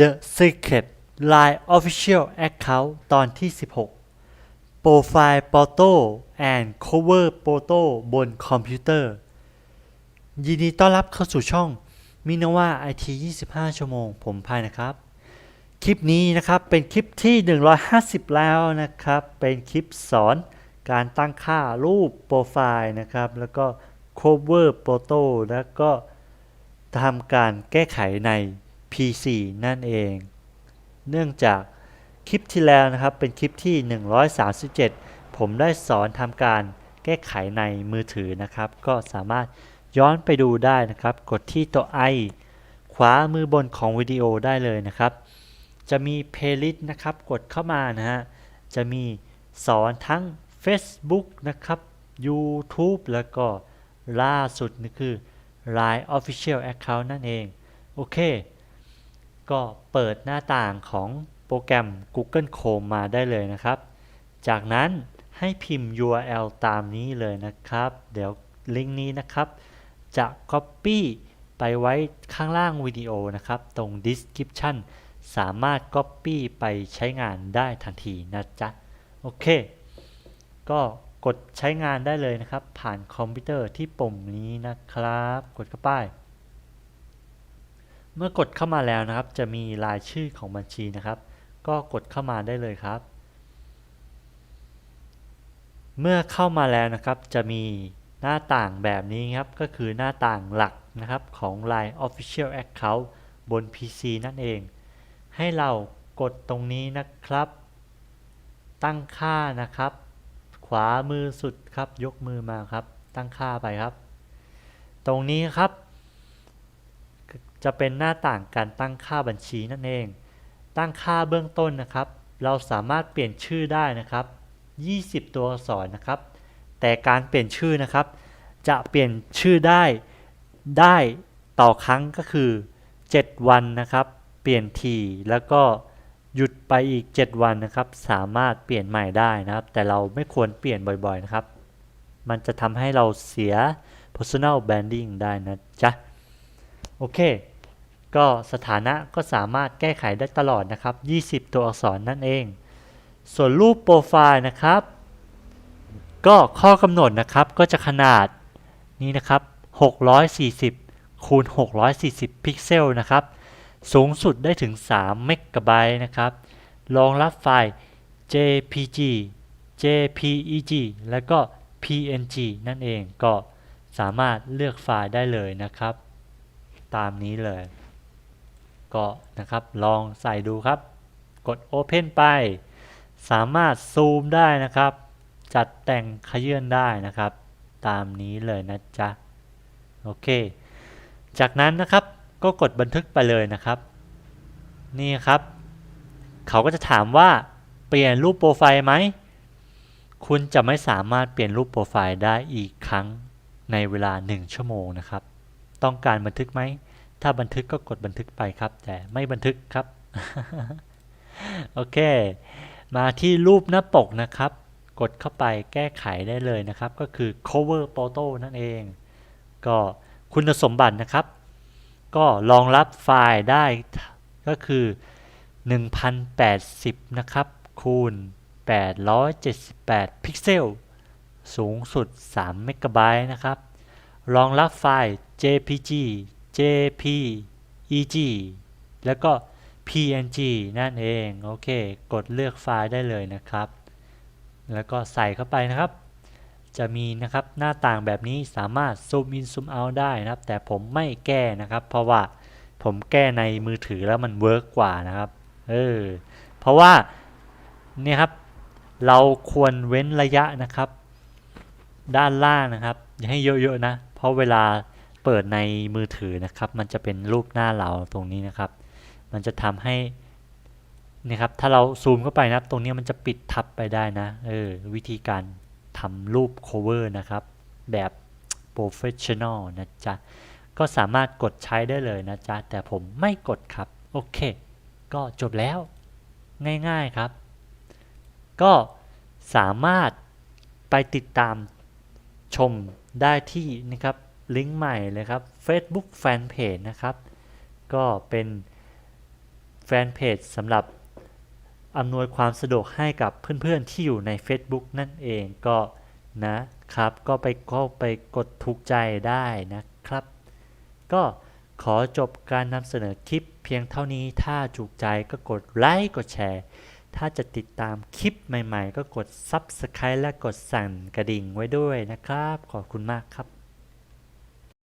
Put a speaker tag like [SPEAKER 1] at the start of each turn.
[SPEAKER 1] The Secret Line Official Account ตอนที่ 16 Profile Photo and Cover Photo บนคอมพิวเตอร์ ยินดีต้อนรับเข้าสู่ช่องมินว่า IT 25 ชั่วโมง ผมพายนะครับ คลิปนี้นะครับเป็นคลิปที่ 150 แล้วนะครับ เป็นคลิปสอนการตั้งค่ารูปโปรไฟล์นะครับ แล้วก็ cover photo แล้วก็ทำการแก้ไขใน PC นั่นเอง เนื่องจากคลิปที่แล้วนะครับเป็นคลิปที่ 137 ผมได้สอนทำการแก้ไขในมือถือนะครับ ก็สามารถย้อนไปดูได้นะครับ กดที่ตัว i ขวามือบนของวิดีโอได้เลยนะครับ จะมี playlist นะครับ กดเข้ามานะฮะ จะมีสอนทั้ง Facebook นะครับ YouTube แล้วก็ล่าสุดนี่คือ Line Official Account นั่นเอง โอเค ก็เปิดหน้าต่างของโปรแกรม Google Chrome มาได้เลยนะครับ จากนั้นให้พิมพ์ URL ตามนี้เลยนะครับ เดี๋ยวลิงก์นี้นะครับ จะ Copy ไปไว้ข้างล่างวิดีโอนะครับ ตรง Description สามารถ Copy ไปใช้งานได้ทันทีนะจ๊ะ โอเค ก็กดใช้งานได้เลยนะครับ ผ่านคอมพิวเตอร์ที่ปุ่มนี้นะครับ กดเข้าไป เมื่อกดเข้ามาแล้วนะครับ จะมีรายชื่อของบัญชีนะครับ ก็กดเข้ามาได้เลยครับ เมื่อเข้ามาแล้วนะครับ จะมีหน้าต่างแบบนี้ครับ ก็คือหน้าต่างหลักนะครับของ Line Official Account บน PC นั่นเอง ให้เรากดตรงนี้นะครับ ตั้งค่านะครับ ขวามือสุดครับ ยกมือมาครับ ตั้งค่าไปครับ ตรงนี้ครับ จะเป็นหน้าต่างการตั้งค่าบัญชีนั่นเอง ตั้งค่าเบื้องต้นนะครับ เราสามารถเปลี่ยนชื่อได้นะครับ 20 ตัวอักษรนะครับ แต่การเปลี่ยนชื่อนะครับ จะเปลี่ยนชื่อได้ได้ต่อครั้งก็คือ 7 วันนะครับ เปลี่ยนทีแล้วก็หยุดไปอีก 7 วันนะครับ สามารถเปลี่ยนใหม่ได้นะครับ แต่เราไม่ควรเปลี่ยนบ่อยๆนะครับ มันจะทำให้เราเสีย personal branding ได้นะจ๊ะ โอเค ก็สถานะก็สามารถแก้ไขได้ตลอดนะครับ 20 ตัวอักษรนั่นเอง ส่วนรูปโปรไฟล์นะครับ ก็ข้อกำหนดนะครับก็จะขนาดนี้นะครับ 640 คูณ 640 พิกเซลนะครับ สูงสุดได้ถึง 3 เมกะไบต์นะครับ รองรับไฟล์ JPG JPEG แล้วก็ PNG นั่นเองก็สามารถเลือกไฟล์ได้เลยนะครับ ตามนี้เลย ก็นะครับลองใส่ดูครับ กด Open ไป สามารถซูมได้นะครับ จัดแต่งขยื่นได้นะครับ ตามนี้เลยนะจ๊ะ โอเค จากนั้นนะครับก็กดบันทึกไปเลยนะครับ นี่ครับ เขาก็จะถามว่าเปลี่ยนรูปโปรไฟล์ไหม คุณจะไม่สามารถเปลี่ยนรูปโปรไฟล์ได้อีกครั้งในเวลา 1 ชั่วโมงนะครับ ต้องการบันทึกไหม ถ้าบันทึกก็กดบันทึกไปครับ แต่ไม่บันทึกครับ โอเค มาที่รูปหน้าปกนะครับ กดเข้าไปแก้ไขได้เลยนะครับ ก็คือ cover photo นั่นเอง ก็คุณสมบัตินะครับ ก็รองรับไฟล์ได้ก็คือ 1080 นะครับ คูณ 878 พิกเซล สูงสุด 3 เมกะไบต์นะครับ รองรับไฟล์ JPG JPEG แล้วก็ PNG นั่นเอง โอเค กดเลือกไฟล์ได้เลยนะครับ แล้วก็ใส่เข้าไปนะครับ จะมีนะครับหน้าต่างแบบนี้สามารถซูมอินซูมเอาได้นะครับ แต่ผมไม่แก้นะครับ เพราะว่าผมแก้ในมือถือแล้วมันเวิร์กกว่านะครับ เออ เพราะว่าเนี่ยครับ เราควรเว้นระยะนะครับ ด้านล่างนะครับ อย่าให้เยอะๆนะ เพราะเวลา เปิดในมือถือนะครับ มันจะเป็นรูปหน้าเราตรงนี้นะครับ มันจะทำให้นี่ครับถ้าเราซูมเข้าไปนะตรงนี้มันจะปิดทับไปได้นะเออวิธีการทำรูป cover นะครับ แบบ professional นะจ๊ะ ก็สามารถกดใช้ได้เลยนะจ๊ะ แต่ผมไม่กดครับ โอเค ก็จบแล้วง่ายๆครับ ก็สามารถไปติดตามชมได้ที่นะครับ ลิงก์ใหม่เลยครับ Facebook Fanpage นะครับ ก็เป็นแฟนเพจสำหรับอำนวยความสะดวกให้กับเพื่อนๆที่อยู่ใน Facebook นั่นเองก็นะครับ ก็ไปก็ไปกดถูกใจได้นะครับ ก็ขอจบการนำเสนอคลิปเพียงเท่านี้ถ้าถูกใจก็กดไลค์กดแชร์ ถ้าจะติดตามคลิปใหม่ๆ ก็กด Subscribe และกดสั่นกระดิ่งไว้ด้วยนะครับ ขอบคุณมากครับ